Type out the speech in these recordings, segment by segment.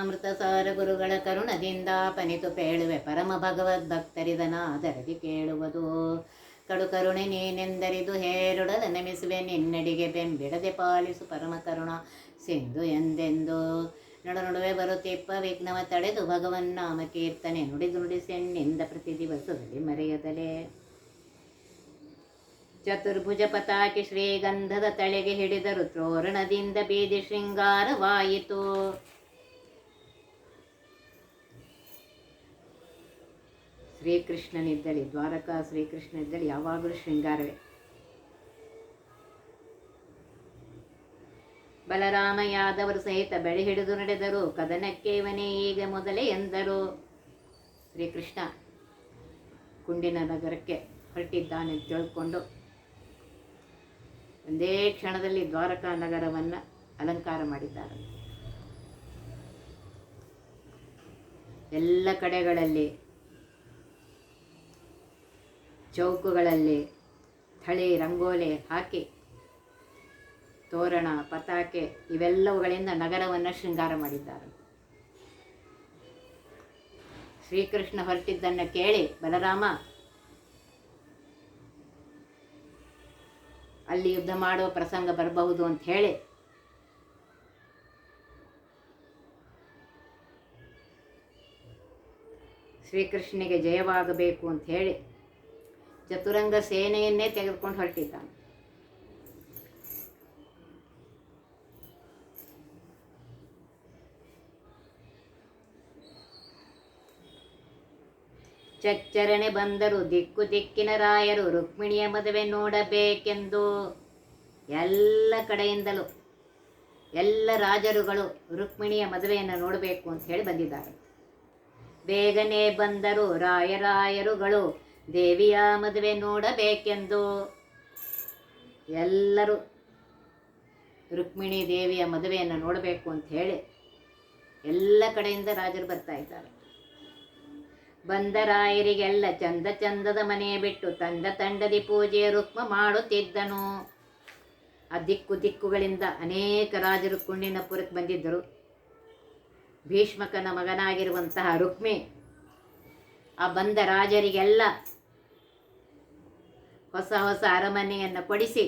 ಅಮೃತ ಸಾರ ಗುರುಗಳ ಕರುಣದಿಂದ ಪನಿತು ಪೇಳುವೆ ಪರಮ ಭಗವದ್ ಭಕ್ತರಿದನಾದರದಿ ಕೇಳುವುದು. ಕಡು ಕರುಣೆ ನೀನೆಂದರಿದು ಹೇರುಡದ ನಮಿಸುವೆ ನಿನ್ನಡಿಗೆ ಬೆಂಬಿಡದೆ ಪಾಲಿಸು ಪರಮ ಕರುಣ ಸಿಂಧು ಎಂದೆಂದು. ನಡು ನಡುವೆ ಬರುತ್ತಿಪ್ಪ ವಿಘ್ನವ ತಡೆದು ಭಗವನ್ ಕೀರ್ತನೆ ನುಡಿದು ನುಡಿಸೆಣ್ಣಿಂದ ಪ್ರತಿ ದಿವಸದಲ್ಲಿ ಮರೆಯದಲೇ. ಚತುರ್ಭುಜ ಪತಾಕಿ ಶ್ರೀಗಂಧದ ತಳೆಗೆ ಹಿಡಿದರು ತೋರಣದಿಂದ ಬೀದಿ ಶೃಂಗಾರವಾಯಿತು. ಶ್ರೀಕೃಷ್ಣನಿದ್ದಲ್ಲಿ ದ್ವಾರಕಾ ಶ್ರೀಕೃಷ್ಣನಿದ್ದಲ್ಲಿ ಯಾವಾಗಲೂ ಶೃಂಗಾರವೇ. ಬಲರಾಮ ಯಾದವರು ಸಹಿತ ಬೆಳೆ ಹಿಡಿದು ನಡೆದರು. ಕದನಕ್ಕೆ ಇವನೇ ಈಗ ಮೊದಲೇ ಎಂದರು. ಶ್ರೀಕೃಷ್ಣ ಕುಂಡಿನ ನಗರಕ್ಕೆ ಹೊರಟಿದ್ದಾನೆ ತಿಳ್ಕೊಂಡು ಒಂದೇ ಕ್ಷಣದಲ್ಲಿ ದ್ವಾರಕಾ ನಗರವನ್ನು ಅಲಂಕಾರ ಮಾಡಿದ್ದಾರೆ. ಎಲ್ಲ ಕಡೆಗಳಲ್ಲಿ ಚೌಕುಗಳಲ್ಲಿ ಥಳಿ, ರಂಗೋಲೆ ಹಾಕಿ, ತೋರಣ, ಪತಾಕೆ ಇವೆಲ್ಲವುಗಳಿಂದ ನಗರವನ್ನು ಶೃಂಗಾರ ಮಾಡಿದ್ದಾರೆ. ಶ್ರೀಕೃಷ್ಣ ಹೊರಟಿದ್ದನ್ನು ಕೇಳಿ ಬಲರಾಮ, ಅಲ್ಲಿ ಯುದ್ಧ ಮಾಡುವ ಪ್ರಸಂಗ ಬರಬಹುದು ಅಂತ ಹೇಳಿ, ಶ್ರೀಕೃಷ್ಣನಿಗೆ ಜಯವಾಗಬೇಕು ಅಂತ ಹೇಳಿ ಚತುರಂಗ ಸೇನೆಯನ್ನೇ ತೆಗೆದುಕೊಂಡು ಹೊರಟಿದ್ದಾನೆ. ಚಚ್ಚರಣೆ ಬಂದರು ದಿಕ್ಕು ದಿಕ್ಕಿನ ರಾಯರು ರುಕ್ಮಿಣಿಯ ಮದುವೆ ನೋಡಬೇಕೆಂದು ಎಲ್ಲ ಕಡೆಯಿಂದಲೂ ಎಲ್ಲ ರಾಜರುಗಳು ರುಕ್ಮಿಣಿಯ ಮದುವೆಯನ್ನು ನೋಡಬೇಕು ಅಂತ ಹೇಳಿ ಬಂದಿದ್ದಾರೆ. ಬೇಗನೆ ಬಂದರು ರಾಯರಾಯರುಗಳು ದೇವಿಯ ಮದುವೆ ನೋಡಬೇಕೆಂದು. ಎಲ್ಲರೂ ರುಕ್ಮಿಣಿ ದೇವಿಯ ಮದುವೆಯನ್ನು ನೋಡಬೇಕು ಅಂತ ಹೇಳಿ ಎಲ್ಲ ಕಡೆಯಿಂದ ರಾಜರು ಬರ್ತಾ ಇದ್ದಾರೆ. ಬಂದ ರಾಯರಿಗೆಲ್ಲ ಚಂದ ಚಂದದ ಮನೆ ಬಿಟ್ಟು ತಂಡ ತಂಡದಿ ಪೂಜೆ ರುಕ್ಮ ಮಾಡುತ್ತಿದ್ದನು. ಆ ದಿಕ್ಕು ದಿಕ್ಕುಗಳಿಂದ ಅನೇಕ ರಾಜರು ಕುಂಡಿನಪುರಕ್ಕೆ ಬಂದಿದ್ದರು. ಭೀಷ್ಮಕನ ಮಗನಾಗಿರುವಂತಹ ರುಕ್ಮಿ, ಆ ಬಂದ ರಾಜರಿಗೆಲ್ಲ ಹೊಸ ಹೊಸ ಅರಮನೆಯನ್ನು ಕೊಡಿಸಿ.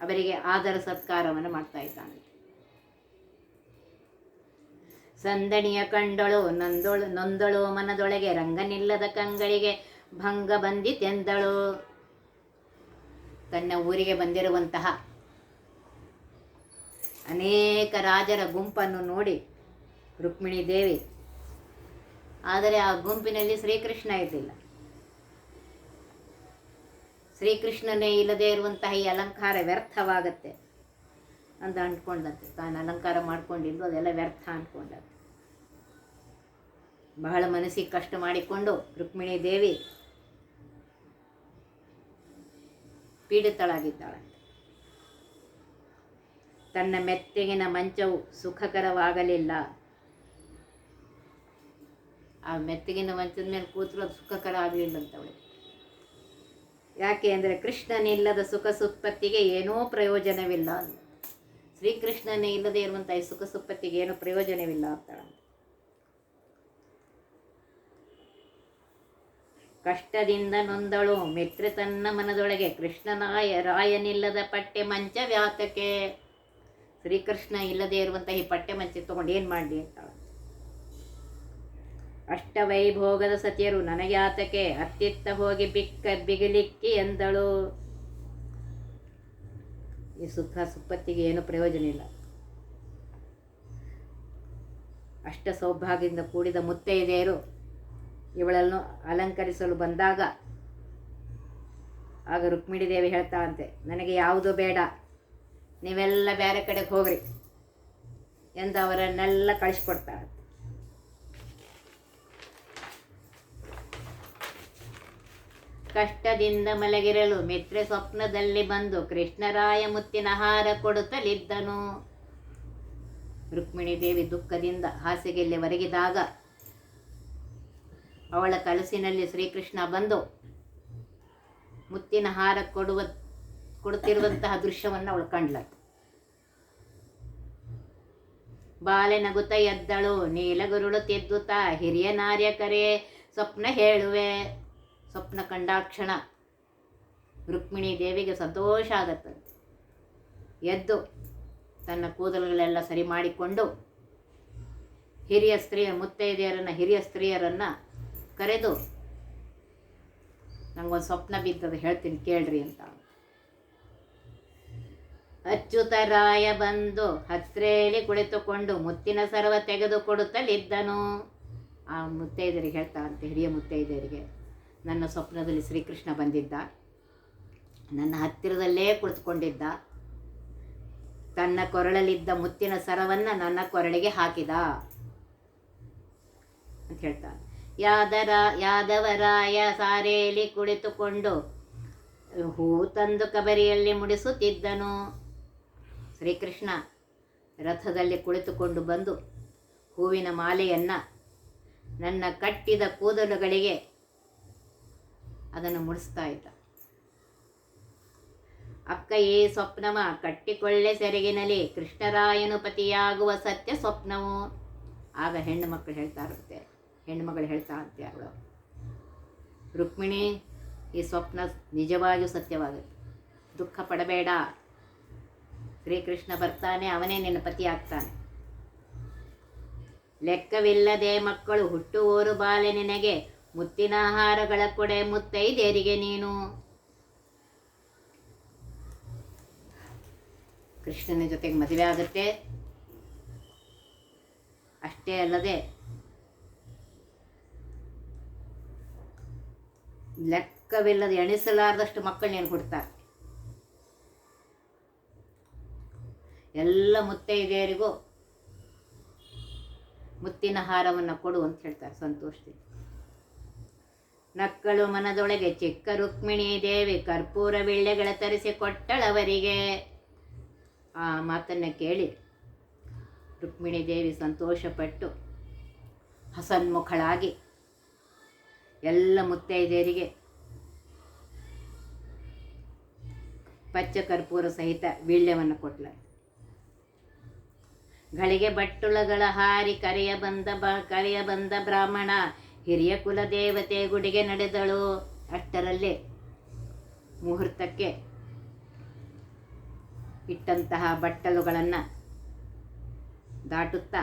ಅವರಿಗೆ ಆದರ ಸತ್ಕಾರವನ್ನು ಮಾಡ್ತಾ ಇದ್ದಾನೆ. ಸಂದಣಿಯ ಕಂಡಳು, ನಂದೊಳು, ನೊಂದಳು ಮನದೊಳಗೆ ರಂಗನಿಲ್ಲದ ಕಂಗಳಿಗೆ ಭಂಗ ಬಂದಿತೆಂದಳು. ತನ್ನ ಊರಿಗೆ ಬಂದಿರುವಂತಹ ಅನೇಕ ರಾಜರ ಗುಂಪನ್ನು ನೋಡಿ ರುಕ್ಮಿಣಿ ದೇವಿ ಆದರೆ ಆ ಗುಂಪಿನಲ್ಲಿ ಶ್ರೀಕೃಷ್ಣ ಇರಲಿಲ್ಲ ಶ್ರೀಕೃಷ್ಣನೇ ಇಲ್ಲದೆ ಇರುವಂತಹ ಈ ಅಲಂಕಾರ ವ್ಯರ್ಥವಾಗತ್ತೆ ಅಂತ ಅಂದ್ಕೊಂಡಂತೆ ತಾನು ಅಲಂಕಾರ ಮಾಡ್ಕೊಂಡಿದ್ದು ಅದೆಲ್ಲ ವ್ಯರ್ಥ ಅಂದ್ಕೊಂಡಂತೆ ಬಹಳ ಮನಸ್ಸಿಗೆ ಕಷ್ಟ ಮಾಡಿಕೊಂಡು ರುಕ್ಮಿಣಿ ದೇವಿ ಪೀಡಿತಳಾಗಿದ್ದಾಳಂತೆ. ತನ್ನ ಮೆತ್ತಗಿನ ಮಂಚವು ಸುಖಕರವಾಗಲಿಲ್ಲ. ಆ ಮೆತ್ತಗಿನ ಮಂಚದ ಮೇಲೆ ಕೂತ್ರು ಅದು ಸುಖಕರ ಆಗಲಿಲ್ಲ ಅಂತವಳು ಯಾಕೆ ಅಂದರೆ ಕೃಷ್ಣನಿಲ್ಲದ ಸುಖ ಸುಪ್ಪತ್ತಿಗೆ ಏನೂ ಪ್ರಯೋಜನವಿಲ್ಲ ಅಂತ. ಶ್ರೀಕೃಷ್ಣನೇ ಇಲ್ಲದೆ ಇರುವಂಥ ಈ ಸುಖ ಸುಪ್ಪತ್ತಿಗೆ ಏನೂ ಪ್ರಯೋಜನವಿಲ್ಲ ಅಂತಾಳ. ಕಷ್ಟದಿಂದ ನೊಂದಳು ಮಿತ್ರ ತನ್ನ ಮನದೊಳಗೆ ಕೃಷ್ಣನಾಯ, ರಾಯನಿಲ್ಲದ ಪಟ್ಟೆ ಮಂಚ ವ್ಯಾತಕೆ ಶ್ರೀಕೃಷ್ಣ ಇಲ್ಲದೆ ಇರುವಂಥ ಈ ಪಟ್ಟೆ ಮಂಚ ತೊಗೊಂಡು ಏನು ಮಾಡಲಿ ಅಂತಾಳ. ಅಷ್ಟವೈಭೋಗದ ಸತಿಯರು ನನಗ್ಯಾತಕೆ ಅತ್ತಿತ್ತ ಹೋಗಿ ಬಿಕ್ಕ ಬಿಗಿಲಿಕ್ಕಿ ಎಂದಳು. ಈ ಸುಖ ಸುಪ್ಪತ್ತಿಗೆ ಏನು ಪ್ರಯೋಜನ ಇಲ್ಲ. ಅಷ್ಟ ಸೌಭಾಗ್ಯದಿಂದ ಕೂಡಿದ ಮುತ್ತೈದೆಯರು ಇವಳನ್ನು ಅಲಂಕರಿಸಲು ಬಂದಾಗ ಆಗ ರುಕ್ಮಿಣಿ ದೇವಿ ಹೇಳ್ತಾಳಂತೆ, ನನಗೆ ಯಾವುದು ಬೇಡ, ನೀವೆಲ್ಲ ಬೇರೆ ಕಡೆಗೆ ಹೋಗ್ರಿ ಎಂದು ಅವರನ್ನೆಲ್ಲ ಕಳಿಸ್ಕೊಡ್ತಾಳೆ. ಕಷ್ಟದಿಂದ ಮಲಗಿರಲು ಮಿತ್ರೆ ಸ್ವಪ್ನದಲ್ಲಿ ಬಂದು ಕೃಷ್ಣರಾಯ ಮುತ್ತಿನ ಹಾರ ಕೊಡುತ್ತಲಿದ್ದನು. ರುಕ್ಮಿಣಿ ದೇವಿ ದುಃಖದಿಂದ ಹಾಸಿಗೆಯಲ್ಲಿ ಒರಗಿದಾಗ ಅವಳ ಕಲಸಿನಲ್ಲಿ ಶ್ರೀಕೃಷ್ಣ ಬಂದು ಮುತ್ತಿನ ಹಾರ ಕೊಡುವ, ಕೊಡುತ್ತಿರುವಂತಹ ದೃಶ್ಯವನ್ನು ಅವಳು ಕಂಡ್ಲತ್ತು ಬಾಲೆ ನಗುತ್ತ ಎದ್ದಳು, ನೀಲಗುರುಳು ತಿದ್ದುತ್ತ, ಹಿರಿಯ ನಾರ್ಯಕರೇ, ಸ್ವಪ್ನ ಹೇಳುವೆ. ಸ್ವಪ್ನ ಕಂಡಾಕ್ಷಣ. ರುಕ್ಮಿಣಿ ದೇವಿಗೆ ಸಂತೋಷ ಆಗತ್ತಂತೆ. ಎದ್ದು ತನ್ನ ಕೂದಲುಗಳೆಲ್ಲ ಸರಿ ಮಾಡಿಕೊಂಡು ಹಿರಿಯ ಸ್ತ್ರೀಯ ಮುತ್ತೈದೆಯರನ್ನು, ಹಿರಿಯ ಸ್ತ್ರೀಯರನ್ನು ಕರೆದು, ನಂಗೊಂದು ಸ್ವಪ್ನ ಬಿದ್ದದ ಹೇಳ್ತೀನಿ, ಕೇಳ್ರಿ ಅಂತ. ಅಚ್ಯುತರಾಯ ಬಂದು ಹತ್ರೇಲಿ ಕುಳಿತುಕೊಂಡು ಮುತ್ತಿನ ಸರ್ವ ತೆಗೆದುಕೊಡುತ್ತಲಿದ್ದನು. ಆ ಮುತ್ತೈದರಿಗೆ ಹೇಳ್ತಾರಂತೆ ಹಿರಿಯ ಮುತ್ತೈದರಿಗೆ ನನ್ನ ಸ್ವಪ್ನದಲ್ಲಿ ಶ್ರೀಕೃಷ್ಣ ಬಂದಿದ್ದ. ನನ್ನ ಹತ್ತಿರದಲ್ಲೇ ಕುಳಿತುಕೊಂಡಿದ್ದ. ತನ್ನ ಕೊರಳಲ್ಲಿದ್ದ ಮುತ್ತಿನ ಸರವನ್ನು ನನ್ನ ಕೊರಳಿಗೆ ಹಾಕಿದ ಅಂತ ಹೇಳ್ತಾನೆ ಯಾದರ, ಯಾದವರಾಯ ಸಾರೆಯಲ್ಲಿ ಕುಳಿತುಕೊಂಡು ಹೂ ತಂದು ಕಬರಿಯಲ್ಲಿ ಮುಡಿಸುತ್ತಿದ್ದನು. ಶ್ರೀಕೃಷ್ಣ ರಥದಲ್ಲಿ ಕುಳಿತುಕೊಂಡು ಬಂದು ಹೂವಿನ ಮಾಲೆಯನ್ನು ನನ್ನ ಕಟ್ಟಿದ ಕೂದಲುಗಳಿಗೆ ಅದನ್ನು ಮುಡಿಸ್ತಾ ಇದ್ದ. ಅಕ್ಕಯೇ, ಸ್ವಪ್ನವ, ಕಟ್ಟಿಕೊಳ್ಳೆ ಸೆರಗಿನಲ್ಲಿ ಕೃಷ್ಣರಾಯನು ಪತಿಯಾಗುವ ಸತ್ಯ ಸ್ವಪ್ನವು. ಆಗ ಹೆಣ್ಣು ಮಕ್ಕಳು ಹೇಳ್ತಾ ಇರುತ್ತೆ ಹೆಣ್ಣುಮಗಳು ಹೇಳ್ತಾ ಇರ್ತೀಯ ಅವಳು ರುಕ್ಮಿಣಿ, ಈ ಸ್ವಪ್ನ ನಿಜವಾಗಿಯೂ ಸತ್ಯವಾಗುತ್ತೆ. ದುಃಖ ಪಡಬೇಡ. ಶ್ರೀಕೃಷ್ಣ ಬರ್ತಾನೆ, ಅವನೇ ನಿನ್ನ ಪತಿ ಆಗ್ತಾನೆ. ಲೆಕ್ಕವಿಲ್ಲದೆ ಮಕ್ಕಳು ಹುಟ್ಟುವೋರು ಬಾಲೆ ನಿನಗೆ ಮುತ್ತಿನ ಆಹಾರಗಳ ಕೊಡೆ ಮುತ್ತೈದೇರಿಗೆ ನೀನು. ಕೃಷ್ಣನ ಜೊತೆಗೆ ಮದುವೆ ಆಗುತ್ತೆ. ಅಷ್ಟೇ ಅಲ್ಲದೆ ಲೆಕ್ಕವಿಲ್ಲದೆ ಎಣಿಸಲಾರದಷ್ಟು ಮಕ್ಕಳು ನೀನು ಕೊಡ್ತಾರೆ? ಎಲ್ಲ ಮುತ್ತೈದೆಯರಿಗೂ ಮುತ್ತಿನ ಹಾರವನ್ನು ಕೊಡು ಅಂತ ಹೇಳ್ತಾರೆ ಸಂತೋಷದಿಂದ. ನಕ್ಕಳು ಮನದೊಳಗೆ ಚಿಕ್ಕ ರುಕ್ಮಿಣಿ ದೇವಿ ಕರ್ಪೂರ ಬಿಳ್ಳೆಗಳ ತರಿಸಿ ಕೊಟ್ಟಳವರಿಗೆ. ಆ ಮಾತನ್ನು ಕೇಳಿ ರುಕ್ಮಿಣಿ ದೇವಿ ಸಂತೋಷಪಟ್ಟು ಹಸನ್ಮುಖಳಾಗಿ ಎಲ್ಲ ಮುತ್ತೈದೆಯರಿಗೆ ಪಚ್ಚ ಕರ್ಪೂರ ಸಹಿತ ವೀಳ್ಯವನ್ನು ಕೊಟ್ಲ ಗಳಿಗೆ ಬಟ್ಟುಳಗಳ ಹಾರಿ ಕರೆಯ ಬಂದ ಬ ಕರೆಯ ಬಂದ ಬ್ರಾಹ್ಮಣ ಹಿರಿಯ ಕುಲ ದೇವತೆ ಗುಡಿಗೆ ನಡೆದಳು. ಅಷ್ಟರಲ್ಲೇ ಮುಹೂರ್ತಕ್ಕೆ ಇಟ್ಟಂತಹ ಬಟ್ಟಲುಗಳನ್ನು ದಾಟುತ್ತಾ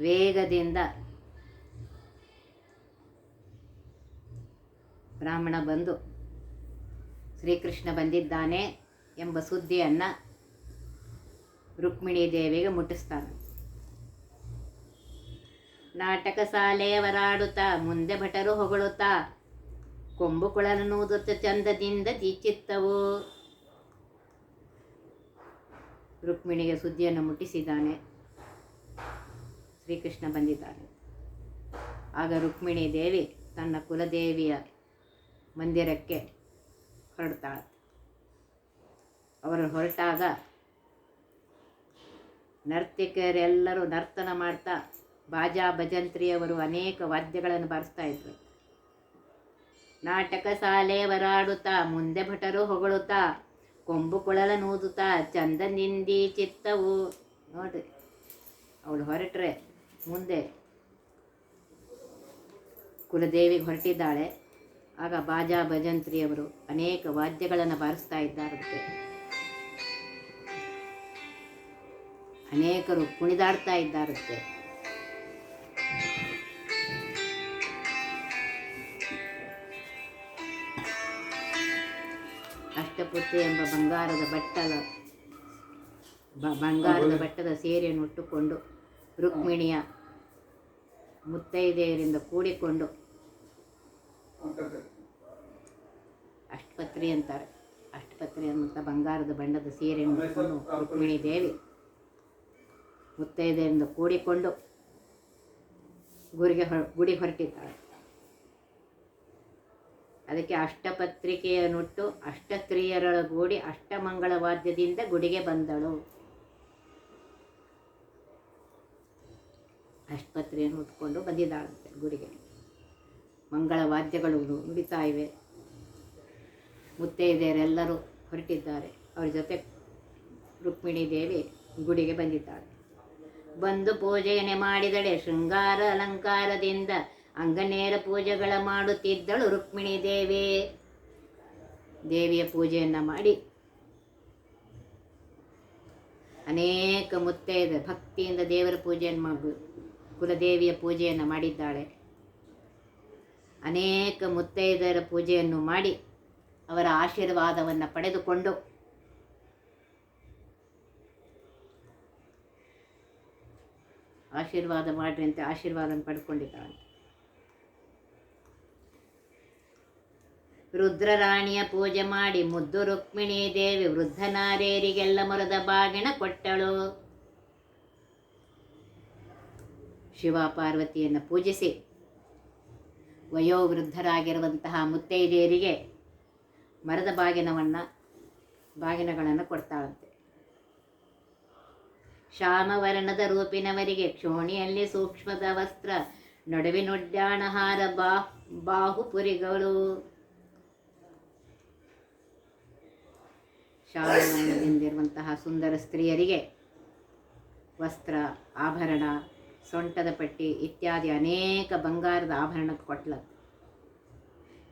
ವೇಗದಿಂದ ಬ್ರಾಹ್ಮಣ ಬಂದು ಶ್ರೀಕೃಷ್ಣ ಬಂದಿದ್ದಾನೆ ಎಂಬ ಸುದ್ದಿಯನ್ನು ರುಕ್ಮಿಣಿ ದೇವಿಗೆ ಮುಟ್ಟಿಸ್ತಾನೆ. ನಾಟಕ ಶಾಲೆಯವರಾಡುತ್ತಾ ಮುಂದೆ ಭಟರು ಹೊಗಳುತ್ತಾ, ಕೊಂಬು ನೂದುತ್ತ ಚಂದದಿಂದ ದೀಚಿತ್ತವು ರುಕ್ಮಿಣಿಗೆ ಸುದ್ದಿಯನ್ನು ಮುಟ್ಟಿಸಿದ್ದಾನೆ. ಶ್ರೀಕೃಷ್ಣ ಬಂದಿದ್ದಾನೆ. ಆಗ ರುಕ್ಮಿಣಿ ದೇವಿ ತನ್ನ ಕುಲದೇವಿಯ ಮಂದಿರಕ್ಕೆ ಹೊರಡ್ತಾಳೆ. ಅವರು ಹೊರಟಾಗ ನರ್ತಿಕರೆಲ್ಲರೂ ನರ್ತನ ಮಾಡ್ತಾ ಬಾಜಾ ಭಜಂತ್ರಿಯವರು ಅನೇಕ ವಾದ್ಯಗಳನ್ನು ಬಾರಿಸ್ತಾ ಇದ್ರು. ನಾಟಕ ಶಾಲೆಯವರಾಡುತ್ತಾ ಮುಂದೆ ಭಟರು ಹೊಗಳುತ್ತಾ, ಕೊಂಬು ಕೊಳಲ ನೂದುತ್ತಾ ಚಂದನಿಂದಿ ಚಿತ್ತವು. ನೋಡ್ರಿ, ಅವಳು ಹೊರಟ್ರೆ ಮುಂದೆ ಕುಲದೇವಿಗೆ ಹೊರಟಿದ್ದಾಳೆ. ಆಗ ಬಾಜಾ ಭಜಂತ್ರಿಯವರು ಅನೇಕ ವಾದ್ಯಗಳನ್ನು ಬಾರಿಸ್ತಾ ಇದ್ದಾರಂತೆ ಅನೇಕರು ಕುಣಿದಾಡ್ತಾ ಇದ್ದಾರಂತೆ ಅಷ್ಟಪುತ್ರಿ ಎಂಬ ಬಂಗಾರದ ಬಟ್ಟಲ ಬಂಗಾರದ ಬಟ್ಟದ ಸೀರೆಯನ್ನು ಉಟ್ಟುಕೊಂಡು ರುಕ್ಮಿಣಿಯ ಮುತ್ತೈದೆಯರಿಂದ ಕೂಡಿಕೊಂಡು ಅಷ್ಟಪತ್ರಿ ಅಂತಾರೆ. ಅಷ್ಟಪತ್ರಿ ಅಂತ ಬಂಗಾರದ ಬಣ್ಣದ ಸೀರೆಯನ್ನು ಉಟ್ಕೊಂಡು ರುಕ್ಮಿಣಿ ದೇವಿ ಮುತ್ತೈದೆಯರಿಂದ ಕೂಡಿಕೊಂಡು ಗುರಿಗೆ ಹೊರ ಗುಡಿ ಹೊರಟಿದ್ದಾಳೆ. ಅದಕ್ಕೆ ಅಷ್ಟಪತ್ರಿಕೆಯನ್ನುಟ್ಟು ಅಷ್ಟಕ್ರಿಯರೊಳಗೂಡಿ ಅಷ್ಟಮಂಗಳ ವಾದ್ಯದಿಂದ ಗುಡಿಗೆ ಬಂದಳು. ಅಷ್ಟಪತ್ರಿಯನ್ನು ಉಟ್ಕೊಂಡು ಬಂದಿದ್ದಾಳಂತೆ ಗುಡಿಗೆ. ಮಂಗಳ ವಾದ್ಯಗಳು ನು- ನುಡಿತಾ ಇವೆ. ಮುತ್ತೈದೆಯರೆಲ್ಲರೂ ಹೊರಟಿದ್ದಾರೆ. ಅವ್ರ ಜೊತೆ ರುಕ್ಮಿಣಿ ದೇವಿ ಗುಡಿಗೆ ಬಂದಿದ್ದಾಳೆ. ಬಂದು ಪೂಜೆಯನ್ನೇ ಮಾಡಿದಳೆ. ಶೃಂಗಾರ ಅಲಂಕಾರದಿಂದ ಅಂಗನೇರ ಪೂಜೆಗಳ ಮಾಡುತ್ತಿದ್ದಳು ರುಕ್ಮಿಣಿ ದೇವಿ. ದೇವಿಯ ಪೂಜೆಯನ್ನು ಮಾಡಿ ಅನೇಕ ಮುತ್ತೈದ ಭಕ್ತಿಯಿಂದ ದೇವರ ಪೂಜೆಯನ್ನು ಮಾಡಿ, ಕುಲದೇವಿಯ ಪೂಜೆಯನ್ನು ಮಾಡಿದ್ದಾಳೆ. ಅನೇಕ ಮುತ್ತೈದರ ಪೂಜೆಯನ್ನು ಮಾಡಿ ಅವರ ಆಶೀರ್ವಾದವನ್ನು ಪಡೆದುಕೊಂಡು ಆಶೀರ್ವಾದ ಮಾಡ್ರಿ ಅಂತ ಆಶೀರ್ವಾದ ಪಡ್ಕೊಂಡಿದ್ದಾಳೆ. ರುದ್ರರಾಣಿಯ ಪೂಜೆ ಮಾಡಿ ಮುದ್ದು ರುಕ್ಮಿಣಿ ದೇವಿ ವೃದ್ಧನಾರೇರಿಗೆಲ್ಲ ಮರದ ಬಾಗಿನ ಕೊಟ್ಟಳು. ಶಿವ ಪಾರ್ವತಿಯನ್ನು ಪೂಜಿಸಿ ವಯೋವೃದ್ಧರಾಗಿರುವಂತಹ ಮುತ್ತೈದೆಯರಿಗೆ ಮರದ ಬಾಗಿನವನ್ನು ಬಾಗಿನಗಳನ್ನು ಕೊಡ್ತಾಳಂತೆ. ಶ್ಯಾಮವರ್ಣದ ರೂಪಿನವರಿಗೆ ಕ್ಷೋಣಿಯಲ್ಲಿ ಸೂಕ್ಷ್ಮದ ವಸ್ತ್ರ, ನಡುವಿನೊಡ್ಡಾಣಹಾರ ಬಾಹು ಬಾಹುಪುರಿಗಳು. ಶ್ಯಾಮವರ್ಣದಿಂದಿರುವಂತಹ ಸುಂದರ ಸ್ತ್ರೀಯರಿಗೆ ವಸ್ತ್ರ, ಆಭರಣ, ಸೊಂಟದ ಪಟ್ಟಿ ಇತ್ಯಾದಿ ಅನೇಕ ಬಂಗಾರದ ಆಭರಣ ಕೊಟ್ಲ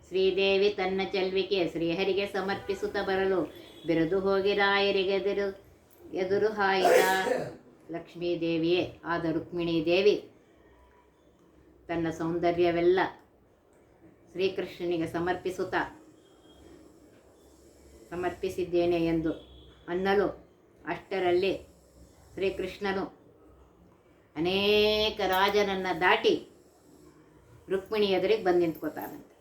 ಶ್ರೀದೇವಿ ತನ್ನ ಚೆಲ್ವಿಕೆ ಶ್ರೀಹರಿಗೆ ಸಮರ್ಪಿಸುತ್ತ ಬರಲು, ಬಿರುದು ಹೋಗಿ ರಾಯರಿಗೆ ಎದುರು ಎದುರು ಹಾಯಿದ ಲಕ್ಷ್ಮೀದೇವಿಯೇ ಆದ ರುಕ್ಮಿಣೀ ದೇವಿ ತನ್ನ ಸೌಂದರ್ಯವೆಲ್ಲ ಶ್ರೀಕೃಷ್ಣನಿಗೆ ಸಮರ್ಪಿಸುತ್ತಾ ಸಮರ್ಪಿಸಿದ್ದೇನೆ ಎಂದು ಅನ್ನಲು ಅಷ್ಟರಲ್ಲಿ ಶ್ರೀಕೃಷ್ಣನು ಅನೇಕ ರಾಜನನ್ನು ದಾಟಿ ರುಕ್ಮಿಣಿ ಎದುರಿಗೆ ಬಂದು ನಿಂತ್ಕೋತಾನಂತೆ.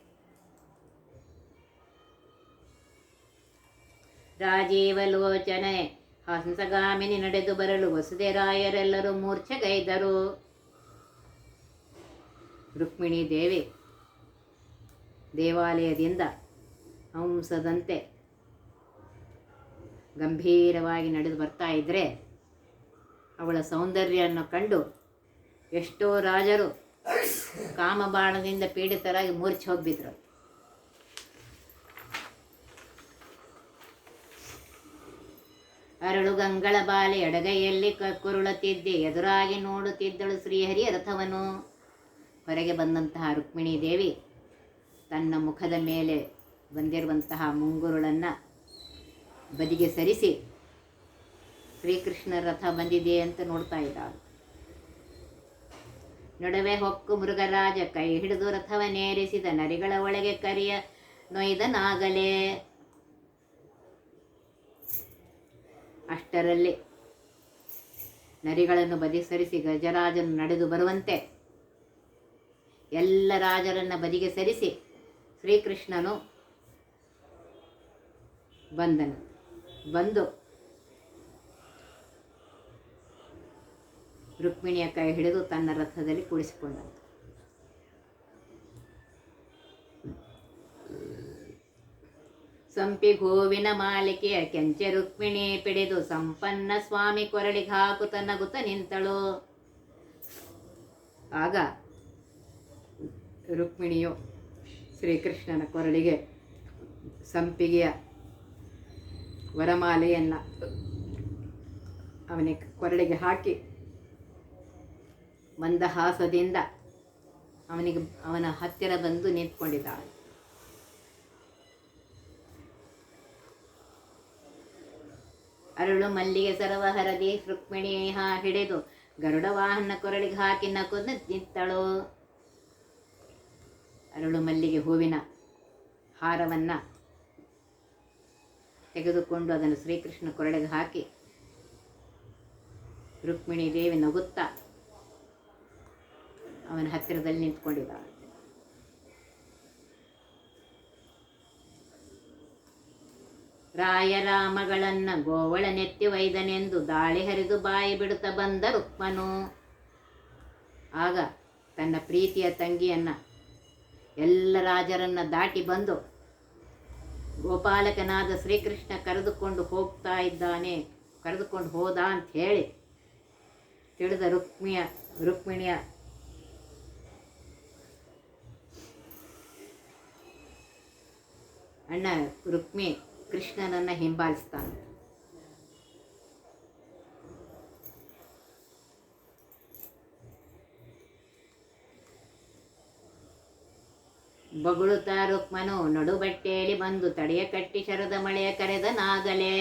ರಾಜೀವಲೋಚನೆ ಹಂಸಗಾಮಿನಿ ನಡೆದು ಬರಲು ವಸುದೇರಾಯರೆಲ್ಲರೂ ಮೂರ್ಛೆಗೈದರು. ರುಕ್ಮಿಣಿ ದೇವಿ ದೇವಾಲಯದಿಂದ ಹಂಸದಂತೆ ಗಂಭೀರವಾಗಿ ನಡೆದು ಬರ್ತಾ ಇದ್ದರೆ ಅವಳ ಸೌಂದರ್ಯವನ್ನು ಕಂಡು ಎಷ್ಟೋ ರಾಜರು ಕಾಮಬಾಣದಿಂದ ಪೀಡಿತರಾಗಿ ಮೂರ್ಛೆ ಹೋಗ್ಬಿದ್ರು. ಅರಳು ಗಂಗಳ ಬಾಲೆ ಎಡಗೈಯಲ್ಲಿ ಕುರುಳುತ್ತಿದ್ದೆ ಎದುರಾಗಿ ನೋಡುತ್ತಿದ್ದಳು ಶ್ರೀಹರಿಯ ರಥವನು ಹೊರಗೆ ಬಂದಂತಹ ರುಕ್ಮಿಣಿ ದೇವಿ ತನ್ನ ಮುಖದ ಮೇಲೆ ಬಂದಿರುವಂತಹ ಮುಂಗುರುಳನ್ನು ಬದಿಗೆ ಸರಿಸಿ ಶ್ರೀಕೃಷ್ಣ ರಥ ಬಂದಿದೆ ಅಂತ ನೋಡ್ತಾ ಇದ್ದಾಳೆ. ನಡುವೆ ಹೊಕ್ಕು ಮೃಗರಾಜ ಕೈ ಹಿಡಿದು ರಥವನ್ನೇರಿಸಿದ ನರಿಗಳ ಒಳಗೆ ಕರಿಯ ನೊಯ್ದನಾಗಲೇ. ಅಷ್ಟರಲ್ಲಿ ನರಿಗಳನ್ನು ಬದಿ ಸರಿಸಿ ಗಜರಾಜನು ನಡೆದು ಬರುವಂತೆ ಎಲ್ಲ ರಾಜರನ್ನು ಬದಿಗೆ ಸರಿಸಿ ಶ್ರೀಕೃಷ್ಣನು ಬಂದನು. ಬಂದು ರುಕ್ಮಿಣಿಯ ಕೈ ಹಿಡಿದು ತನ್ನ ರಥದಲ್ಲಿ ಕೂಡಿಸಿಕೊಂಡ ಸಂಪಿ ಗೋವಿನ ಮಾಲಿಕೆಯ ಕೆಂಚೆ ರುಕ್ಮಿಣಿ ಪಿಡಿದು ಸಂಪನ್ನ ಸ್ವಾಮಿ ಕೊರಳಿಗೆ ತನ್ನ ನಗುತ್ತ ನಿಂತಳು. ಆಗ ರುಕ್ಮಿಣಿಯು ಶ್ರೀಕೃಷ್ಣನ ಕೊರಳಿಗೆ ಸಂಪಿಗೆಯ ವರಮಾಲೆಯನ್ನು ಅವನಿಗೆ ಕೊರಳಿಗೆ ಹಾಕಿ ಮಂದಹಾಸದಿಂದ ಅವನಿಗೆ ಅವನ ಹತ್ತಿರ ಬಂದು ನಿಂತ್ಕೊಂಡಿದ್ದಾಳೆ. ಅರಳು ಮಲ್ಲಿಗೆ ಸರವ ಹರದಿ ರುಕ್ಮಿಣಿ ಹಿಡಿದು ಗರುಡ ವಾಹನ ಕೊರಳಿಗೆ ಹಾಕಿ ನಕ್ಕು ನಿಂತಳು. ಅರಳು ಮಲ್ಲಿಗೆ ಹೂವಿನ ಹಾರವನ್ನು ತೆಗೆದುಕೊಂಡು ಅದನ್ನು ಶ್ರೀಕೃಷ್ಣ ಕೊರಳಿಗೆ ಹಾಕಿ ರುಕ್ಮಿಣಿ ದೇವಿ ನಗುತ್ತಾ ಅವನ ಹತ್ತಿರದಲ್ಲಿ ನಿಂತ್ಕೊಂಡಿದ್ದಾಳೆ ರಾಯರಾಮಗಳನ್ನ ಗೋವಳ ನೆತ್ತಿ ವೈದನೆಂದು ದಾಳಿ ಹರಿದು ಬಾಯಿ ಬಿಡುತ್ತ ಬಂದ ರುಕ್ಮನು. ಆಗ ತನ್ನ ಪ್ರೀತಿಯ ತಂಗಿಯನ್ನ ಎಲ್ಲ ರಾಜರನ್ನ ದಾಟಿ ಬಂದು ಗೋಪಾಲಕನಾದ ಶ್ರೀಕೃಷ್ಣ ಕರೆದುಕೊಂಡು ಹೋಗ್ತಾ ಇದ್ದಾನೆ. ಕರೆದುಕೊಂಡು ಹೋದ ಅಂತ ಹೇಳಿ ತಿಳಿದ ರುಕ್ಮಿಯ, ರುಕ್ಮಿಣಿಯ ಅಣ್ಣ ರುಕ್ಮಿ ಕೃಷ್ಣನನ್ನು ಹಿಂಬಾಲಿಸ್ತಾನೆ ಬೊಗಳುತ್ತಾ ರುಕ್ಮನು ನಡುಬಟ್ಟೆಯಲ್ಲಿ ಬಂದು ತಡೆಯ ಕಟ್ಟಿ ಶರದ ಮಳೆಯ ಕರೆದ ನಾಗಲೇ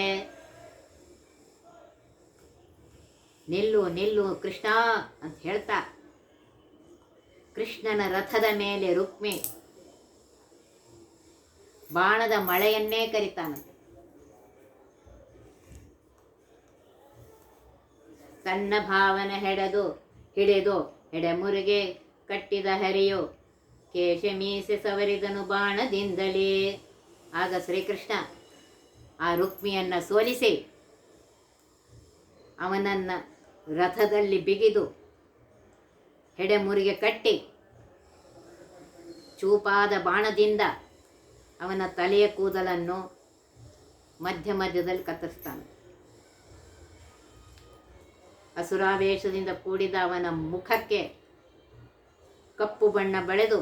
ನಿಲ್ಲು ನಿಲ್ಲು ಕೃಷ್ಣ ಅಂತ ಹೇಳ್ತಾ. ಕೃಷ್ಣನ ರಥದ ಮೇಲೆ ರುಕ್ಮಿ ಬಾಣದ ಮಳೆಯನ್ನೇ ಕರಿತಾನೆ. ತನ್ನ ಭಾವನೆ ಹೆಡೆದು, ಹಿಡಿದು ಹೆಡೆಮುರಿಗೆ ಕಟ್ಟಿದ ಹರಿಯು ಕೇಶ ಮೀಸೆ ಸವರಿದನು ಬಾಣದಿಂದಲೇ. ಆಗ ಶ್ರೀಕೃಷ್ಣ ಆ ರುಕ್ಮಿಯನ್ನ ಸೋಲಿಸಿ, ಅವನನ್ನು ರಥದಲ್ಲಿ ಬಿಗಿದು ಹೆಡೆಮುರಿಗೆ ಕಟ್ಟಿ ಚೂಪಾದ ಬಾಣದಿಂದ ಅವನ ತಲೆಯ ಕೂದಲನ್ನು ಮಧ್ಯ ಮಧ್ಯದಲ್ಲಿ ಕತ್ತರಿಸ್ತಾನೆ. ಅಸುರಾವೇಶದಿಂದ ಕೂಡಿದ ಅವನ ಮುಖಕ್ಕೆ ಕಪ್ಪು ಬಣ್ಣ ಬಳೆದು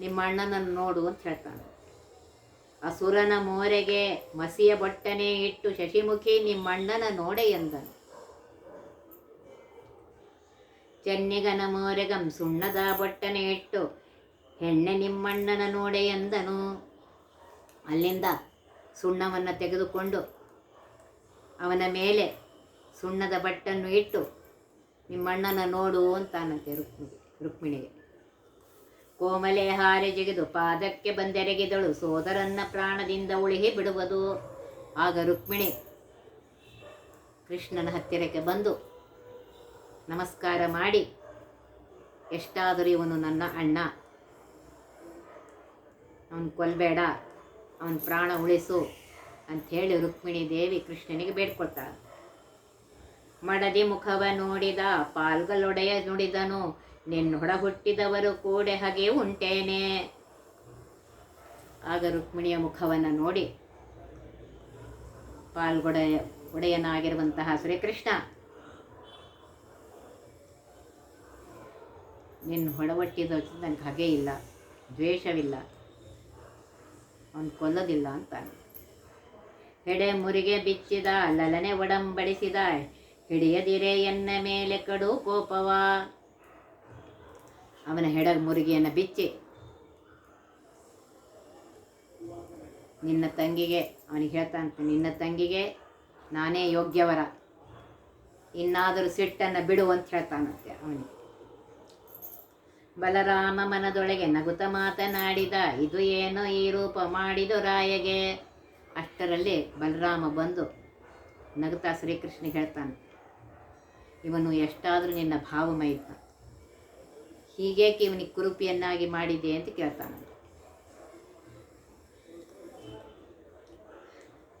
ನಿಮ್ಮ ಅಣ್ಣನನ್ನು ನೋಡು ಅಂತ ಹೇಳ್ತಾನೆ. ಅಸುರನ ಮೋರೆಗೆ ಮಸಿಯ ಬೊಟ್ಟನೆ ಇಟ್ಟು ಶಶಿಮುಖಿ ನಿಮ್ಮಣ್ಣನ ನೋಡೆ ಎಂದನು. ಚೆನ್ನಿಗನ ಮೋರೆಗಂ ಸುಣ್ಣದ ಬೊಟ್ಟನೆ ಇಟ್ಟು ಹೆಣ್ಣೆ ನಿಮ್ಮಣ್ಣನ ನೋಡೆ ಎಂದನು. ಅಲ್ಲಿಂದ ಸುಣ್ಣವನ್ನು ತೆಗೆದುಕೊಂಡು ಅವನ ಮೇಲೆ ಸುಣ್ಣದ ಬಟ್ಟನ್ನು ಇಟ್ಟು ನಿಮ್ಮಣ್ಣನ ನೋಡು ಅಂತಾನಂತೆ ರುಕ್ಮಿಣಿ ರುಕ್ಮಿಣಿಗೆ. ಕೋಮಲೆ ಹಾರೆ ಜಿಗಿದು ಪಾದಕ್ಕೆ ಬಂದೆರಗಿದಳು. ಸೋದರನ್ನ ಪ್ರಾಣದಿಂದ ಉಳಿಹಿ ಬಿಡುವುದು. ಆಗ ರುಕ್ಮಿಣಿ ಕೃಷ್ಣನ ಹತ್ತಿರಕ್ಕೆ ಬಂದು, ನಮಸ್ಕಾರ ಮಾಡಿ, ಎಷ್ಟಾದರೂ ಇವನು ನನ್ನ ಅಣ್ಣ. ಅವನು ಕೊಲ್ಬೇಡ, ಅವನ ಪ್ರಾಣ ಉಳಿಸು ಅಂಥೇಳಿ ರುಕ್ಮಿಣಿ ದೇವಿ ಕೃಷ್ಣನಿಗೆ ಬೇಡ್ಕೊಳ್ತಾಳೆ. ಮಡದಿ ಮುಖವ ನೋಡಿದ ಪಾಲ್ಗಲೊಡೆಯ ನುಡಿದನು. ನಿನ್ನೊಡ ಹುಟ್ಟಿದವರು ಕೂಡೆ ಹಾಗೆ ಉಂಟೇನೆ. ಆಗ ರುಕ್ಮಿಣಿಯ ಮುಖವನ್ನು ನೋಡಿ ಪಾಲ್ಗೊಡ ಒಡೆಯನಾಗಿರುವಂತಹ ಶ್ರೀಕೃಷ್ಣ, ನಿನ್ನ ಹೊಡವಟ್ಟಿದ ನನಗೆ ಹಗೆ ಇಲ್ಲ, ದ್ವೇಷವಿಲ್ಲ, ಅವನು ಕೊಲ್ಲೋದಿಲ್ಲ ಅಂತಾನೆ. ಹೆಡೆ ಮುರಿಗೆ ಬಿಚ್ಚಿದ, ಲಲನೆ ಒಡಂಬಡಿಸಿದ, ಹಿಡಿಯದಿರೆ ಎನ್ನ ಮೇಲೆ ಕಡು ಕೋಪವ. ಅವನ ಹೆಡ ಮುರುಗಿಯನ್ನು ಬಿಚ್ಚಿ ನಿನ್ನ ತಂಗಿಗೆ, ಅವನಿಗೆ ಹೇಳ್ತಾನಂತೆ ನಿನ್ನ ತಂಗಿಗೆ ನಾನೇ ಯೋಗ್ಯವರ. ಇನ್ನಾದರೂ ಸಿಟ್ಟನ್ನು ಬಿಡು ಅಂತ ಹೇಳ್ತಾನಂತೆ ಅವನಿಗೆ. ಬಲರಾಮ ಮನದೊಳಗೆ ನಗುತ ಮಾತನಾಡಿದ, ಇದು ಏನೋ ಈ ರೂಪ ಮಾಡಿದು ರಾಯಗೆ. ಅಷ್ಟರಲ್ಲಿ ಬಲರಾಮ ಬಂದು ನಗುತ್ತಾ ಶ್ರೀಕೃಷ್ಣ ಹೇಳ್ತಾನೆ ಇವನು ಎಷ್ಟಾದರೂ ನಿನ್ನ ಭಾವಮಯ ಹೀಗೇಕೆ ಇವನಿಗೆ ಕುರುಪಿಯನ್ನಾಗಿ ಮಾಡಿದೆ ಅಂತ ಕೇಳ್ತಾನೆ.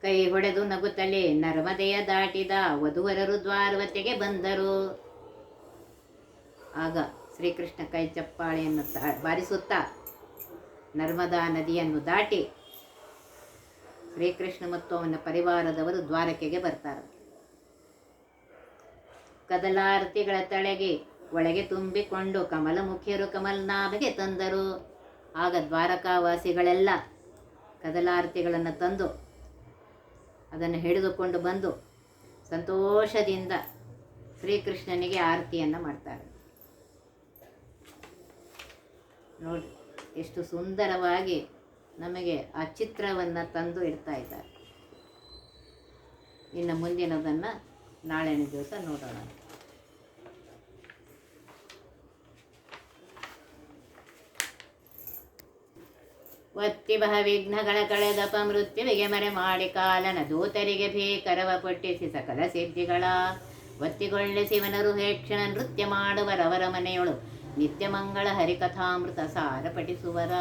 ಕೈ ಹೊಡೆದು ನಗುತ್ತಲೇ ನರ್ಮದೆಯ ದಾಟಿದ ವಧುವರರು ದ್ವಾರವತೆಗೆ ಬಂದರು. ಆಗ ಶ್ರೀಕೃಷ್ಣ ಕೈ ಚಪ್ಪಾಳೆಯನ್ನು ಬಾರಿಸುತ್ತಾ ನರ್ಮದಾ ನದಿಯನ್ನು ದಾಟಿ ಶ್ರೀಕೃಷ್ಣ ಮತ್ತು ಅವನ ಪರಿವಾರದವರು ದ್ವಾರಕೆಗೆ ಬರ್ತಾರೆ. ಕದಲಾರತಿಗಳ ತಳೆಗೆ ಒಳಗೆ ತುಂಬಿಕೊಂಡು ಕಮಲ ಮುಖ್ಯರು ಕಮಲ್ನಾಭಗೆ ತಂದರು. ಆಗ ದ್ವಾರಕಾವಾಸಿಗಳೆಲ್ಲ ಕದಲಾರತಿಗಳನ್ನು ತಂದು ಅದನ್ನು ಹಿಡಿದುಕೊಂಡು ಬಂದು ಸಂತೋಷದಿಂದ ಶ್ರೀಕೃಷ್ಣನಿಗೆ ಆರತಿಯನ್ನು ಮಾಡ್ತಾರೆ. ನೋಡಿ, ಎಷ್ಟು ಸುಂದರವಾಗಿ ನಮಗೆ ಆ ಚಿತ್ರವನ್ನು ತಂದು ಇಡ್ತಾ ಇದ್ದಾರೆ. ಇನ್ನು ಮುಂದಿನದನ್ನು ನಾಳೆನ ದಿವಸ ನೋಡೋಣ. ಒತ್ತಿ ಬಹ ವಿಘ್ನಗಳ ಕಳೆದಪ ಮೃತ್ಯುವಿಗೆ ಮರೆ ಮಾಡಿ ಕಾಲನ ದೂತರಿಗೆ ಭೀಕರವ ಪಟ್ಟಿಸಿ ಸಕಲ ಸಿದ್ಧಿಗಳ. ಒತ್ತಿಗೊಳ್ಳಿಸಿವನರು ಹೇಕ್ಷಣ ನೃತ್ಯ ಮಾಡುವರವರ ಮನೆಯೊಳು ನಿತ್ಯ ಮಂಗಳ ಹರಿಕಥಾಮೃತ ಸಾರ ಪಠಿಸುವರ